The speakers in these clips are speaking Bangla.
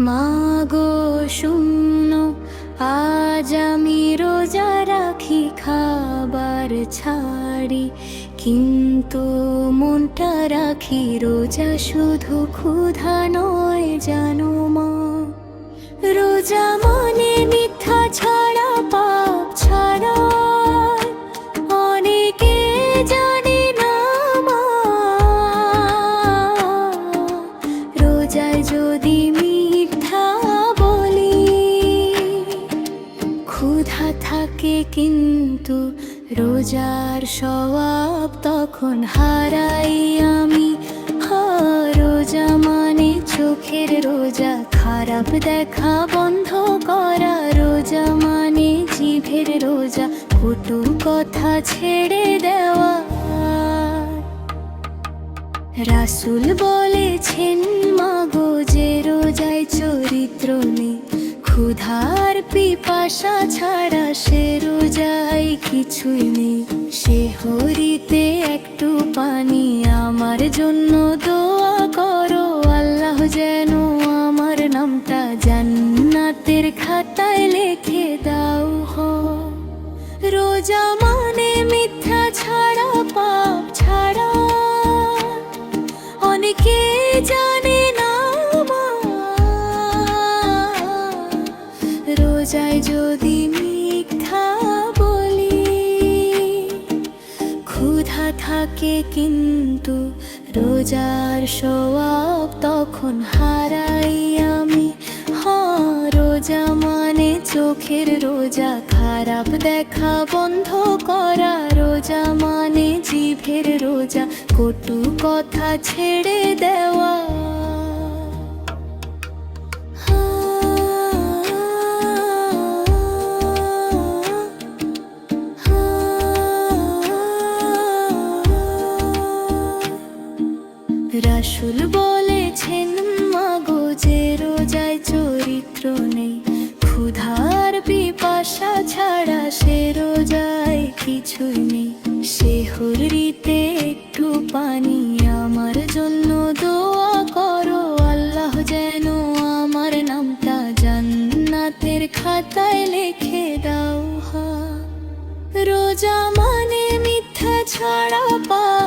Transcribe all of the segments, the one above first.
মাগো শূন্য আজ আমি রোজা রাখি, খাবার ছাড়ি। কিন্তু মনটা রাখি, রোজা শুধু ক্ষুধা নয়, জানো মা। রোজা মানে কিন্তু রোজার স্বভাব তখন হারাই আমি। রোজা মানে চোখের রোজা, খারাপ দেখা বন্ধ করা। রোজা মানে জিভের রোজা, কটু কথা ছেড়ে দেওয়া। রাসুল বলেছেন, মাগো, যে রোজায় চরিত্র নেই ক্ষুধার পিপাসা ছাড়া সে রোজায় কিছুই নেই। সে হরিতে একটু পানি। আমার জন্য দোয়া করো, আল্লাহ যেন আমার নামটা জান্নাতের খাতায় লেখে দাও। হো রোজা মানে মিথ্যা ছাড়া পাপ ছাড়া। অনেকে জানে রোজায় যদি মিথ্যা বলি। ক্ষুধা থাকে কিন্তু রোজার স্বভাব তখন হারাই আমি। হ্যাঁ রোজা মানে চোখের রোজা, খারাপ দেখা বন্ধ করা। রোজা মানে জিভের রোজা, কটু কথা ছেড়ে দেওয়া। রাসুল বলেছেন, মাগো যে রোজায় চরিত্র নেই, ক্ষুধার পিপাসা ছাড়া সে রোজায় কিছুই নেই। সে হরিতে একটু পানি, আমার জন্য দোয়া করো, আল্লাহ যেন আমার নামটা জান্নাতের খাতায় লিখে দাও, হা। রোজা মানে মিথ্যা ছাড়া পাপ।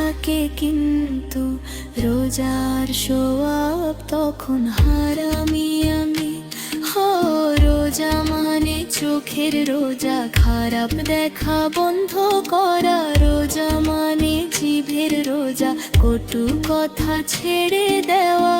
থাকে কিন্তু রোজার সোয়াব তখন হারামি আমি। হো, রোজা মানে চোখের রোজা, খারাপ দেখা বন্ধ করা। রোজা মানে জিভের রোজা, কটু কথা ছেড়ে দেওয়া।